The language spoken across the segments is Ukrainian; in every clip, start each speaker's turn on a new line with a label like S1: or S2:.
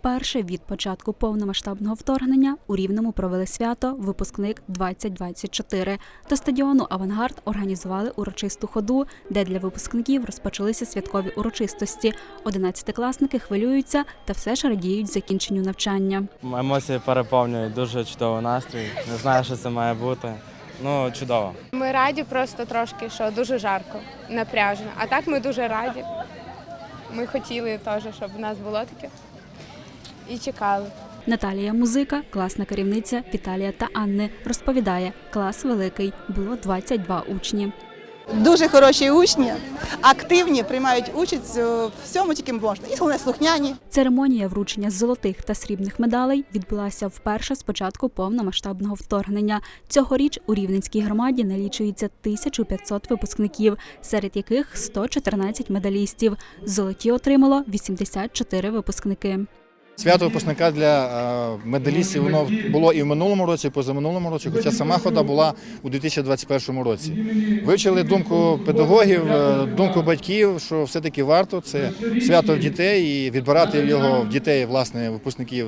S1: Вперше від початку повномасштабного вторгнення у Рівному провели свято Випускник 2024 До стадіону Авангард організували урочисту ходу, де для випускників розпочалися святкові урочистості. Одинадцятикласники хвилюються та все ж радіють закінченню навчання.
S2: Емоції переповнюють, дуже чудовий настрій. Не знаю, що це має бути. Ну, чудово.
S3: Ми раді просто трошки, що дуже жарко, напряжно. А так ми дуже раді. Ми хотіли теж, щоб в нас було таке. І чекали.
S1: Наталія Музика, класна керівниця Віталія та Анни, розповідає, клас великий, було 22 учні.
S4: Дуже хороші учні, активні, приймають участь у всьому, тільки можна. І головне слухняні.
S1: Церемонія вручення золотих та срібних медалей відбулася вперше з початку повномасштабного вторгнення. Цьогоріч у Рівненській громаді налічується 1500 випускників, серед яких 114 медалістів. Золоті отримало 84 випускники.
S5: Свято випускника для е, медалістів воно було і в минулому році, і позаминулому році, хоча сама хода була у 2021 році. Вивчили думку педагогів, е, думку батьків, що все-таки варто це свято в дітей, і відбирати його в дітей, власне, випускників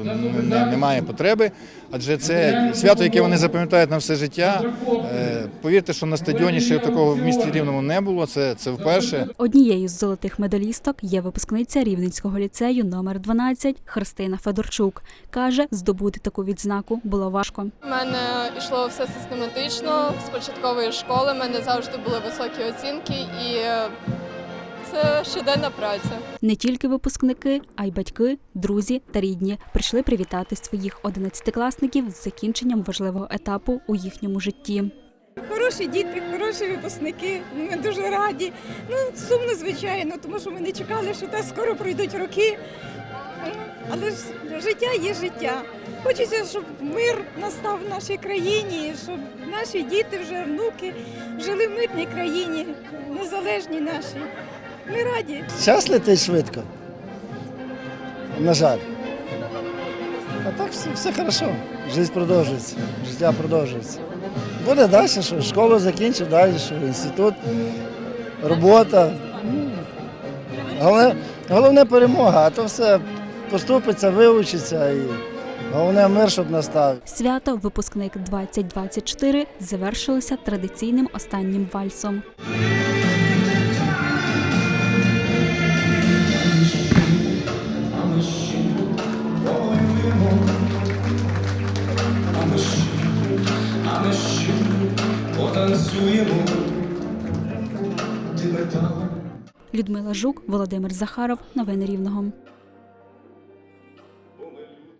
S5: немає потреби, адже це свято, яке вони запам'ятають на все життя. Е, Повірте, що на стадіоні ще такого в місті Рівному не було. Це, це вперше.
S1: Однією з золотих медалісток є випускниця Рівненського ліцею номер 12 Христина Федорчук. Каже, здобути таку відзнаку було важко.
S6: У мене йшло все систематично. З початкової школи в мене завжди були високі оцінки, і е, це щоденна праця.
S1: Не тільки випускники, а й батьки, друзі та рідні прийшли привітати своїх одинадцятикласників з закінченням важливого етапу у їхньому житті.
S7: Хороші діти, хороші випускники. Ми дуже раді. Ну, сумно, звичайно, тому що ми не чекали, що так скоро пройдуть роки. Але ж життя є життя. Хочеться, щоб мир настав в нашій країні, щоб наші діти, вже внуки жили в мирній країні, незалежній нашій. Ми раді.
S8: Час летить швидко. На жаль. А так все, все хорошо. Життя продовжується. Життя продовжується. Буде далі, що школу закінчив, далі, що інститут, робота. Головне, головне перемога, а то все поступиться, вивчиться і головне мир, щоб настав.
S1: Свято Випускник 2024 завершилося традиційним останнім вальсом.
S9: Метал.
S1: Людмила Жук, Володимир Захаров. Новини Рівного.